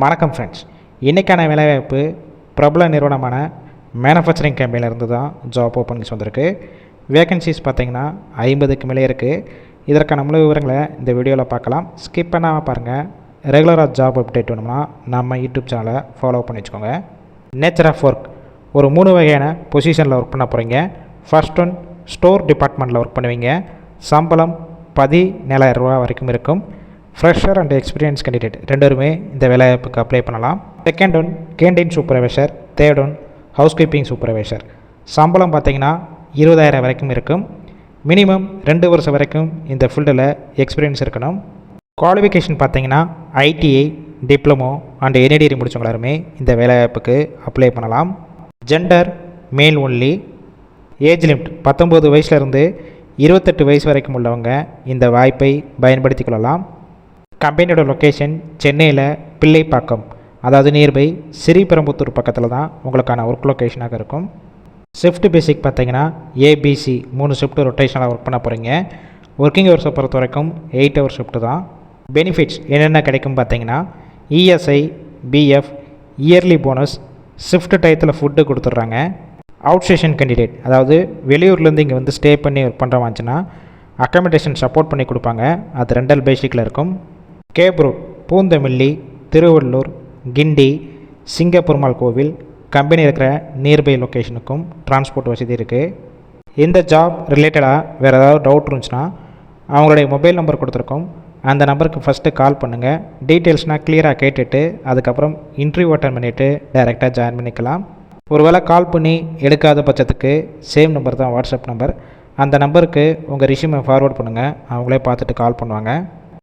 வணக்கம் ஃப்ரெண்ட்ஸ் இன்றைக்கான வேலைவாய்ப்பு பிரபல நிறுவனமான மேனுஃபேக்சரிங் கம்பெனிலேருந்து தான் ஜாப் ஓப்பனிங்ஸ் வந்திருக்கு. வேகன்சிஸ் பார்த்தீங்கன்னா ஐம்பதுக்கு மேலே இருக்குது இதற்கான முழு விவரங்களை இந்த வீடியோவில் பார்க்கலாம். ஸ்கிப் பண்ணாமல் பாருங்கள் ரெகுலராக ஜாப் அப்டேட் வேணும்னா நம்ம யூடியூப் சேனலை ஃபாலோ பண்ணி வச்சுக்கோங்க. நேச்சர் ஆஃப் ஒர்க் ஒரு மூணு வகையான பொசிஷனில் ஒர்க் பண்ண போகிறீங்க ஃபர்ஸ்ட் ஒன் ஸ்டோர் டிபார்ட்மெண்ட்டில் ஒர்க் பண்ணுவீங்க. சம்பளம் பதினேழாயிரம் ரூபா வரைக்கும் இருக்கும். ஃப்ரெஷர் அண்ட் எக்ஸ்பீரியன்ஸ் கேண்டிடேட் ரெண்டுமே இந்த வேலைவாய்ப்புக்கு அப்ளை பண்ணலாம். Second one canteen supervisor third one housekeeping supervisor சம்பளம் பார்த்தீங்கன்னா இருபதாயிரம் வரைக்கும் இருக்கும். மினிமம் ரெண்டு வருஷம் வரைக்கும் இந்த ஃபீல்டில் எக்ஸ்பீரியன்ஸ் இருக்கணும். குவாலிஃபிகேஷன் பார்த்தீங்கன்னா ஐடிஐ டிப்ளமோ அண்ட் என்ஐடிரி முடித்தவங்க எல்லாருமே இந்த வேலைவாய்ப்புக்கு அப்ளை பண்ணலாம். ஜெண்டர் மேல் ஒன்லி ஏஜ் லிமிட் பத்தொம்போது வயசுலேருந்து இருபத்தெட்டு வயசு வரைக்கும் உள்ளவங்க இந்த வாய்ப்பை பயன்படுத்திக் கொள்ளலாம். கம்பெனியோட லொக்கேஷன் சென்னையில் பிள்ளைப்பாக்கம். அதாவது நியர்பை ஸ்ரீபெரும்புத்தூர் பக்கத்தில் தான் உங்களுக்கான ஒர்க் லொக்கேஷனாக இருக்கும். ஷிஃப்ட் பேசிக் பார்த்தீங்கன்னா ஏபிசி மூணு ஷிஃப்ட் ரொட்டேஷனாக ஒர்க் பண்ண போகிறீங்க ஒர்க்கிங் ஹவர்ஸை பொறுத்த வரைக்கும் எயிட் ஹவர் ஷிஃப்ட் தான். பெனிஃபிட்ஸ் என்னென்ன கிடைக்கும் பார்த்தீங்கன்னா ESI PF early bonus shift டயத்தில் ஃபுட்டு கொடுத்துட்றாங்க. அவுட் ஸ்டேஷன் கேண்டிடேட் அதாவது வெளியூர்லேருந்து இங்கே வந்து ஸ்டே பண்ணி ஒர்க் பண்ணுறவாச்சுன்னா அக்காமடேஷன் சப்போர்ட் பண்ணி கொடுப்பாங்க. அது ரெண்டல் பேசிக்கில் இருக்கும். கேப்ரூட் பூந்தமில்லி திருவள்ளூர் கிண்டி சிங்கப்பெருமாள் கோவில் கம்பெனி இருக்கிற நியர்பை லொக்கேஷனுக்கும் டிரான்ஸ்போர்ட் வசதி இருக்குது இந்த ஜாப் ரிலேட்டடாக வேறு ஏதாவது டவுட் இருந்துச்சுன்னா அவங்களுடைய மொபைல் நம்பர் கொடுத்துருக்கோம். அந்த நம்பருக்கு ஃபஸ்ட்டு கால் பண்ணுங்கள் டீட்டெயில்ஸ்னால் கிளியராக கேட்டுட்டு அதுக்கப்புறம் இன்டர்வியூ அட்டன் பண்ணிவிட்டு டைரெக்டாக ஜாயின் பண்ணிக்கலாம். ஒருவேளை கால் பண்ணி எடுக்காத பட்சத்துக்கு சேம் நம்பர் தான் வாட்ஸ்அப் நம்பர் அந்த நம்பருக்கு உங்கள் ரிஷ்யூமை ஃபார்வர்ட் பண்ணுங்கள் அவங்களே பார்த்துட்டு கால் பண்ணுவாங்க.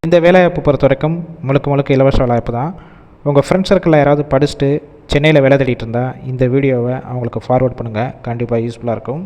இந்த வேலைவாய்ப்பு பொறுத்த வரைக்கும் முழுக்க முழுக்க இலவச வேலைவாய்ப்பு தான். உங்கள் ஃப்ரெண்ட்ஸ் சர்க்கிளில் யாராவது படிச்சுட்டு சென்னையில் வேலை தேடிட்டு இருந்தால் இந்த வீடியோவை அவங்களுக்கு ஃபார்வர்ட் பண்ணுங்கள் கண்டிப்பாக யூஸ்ஃபுல்லாக இருக்கும்.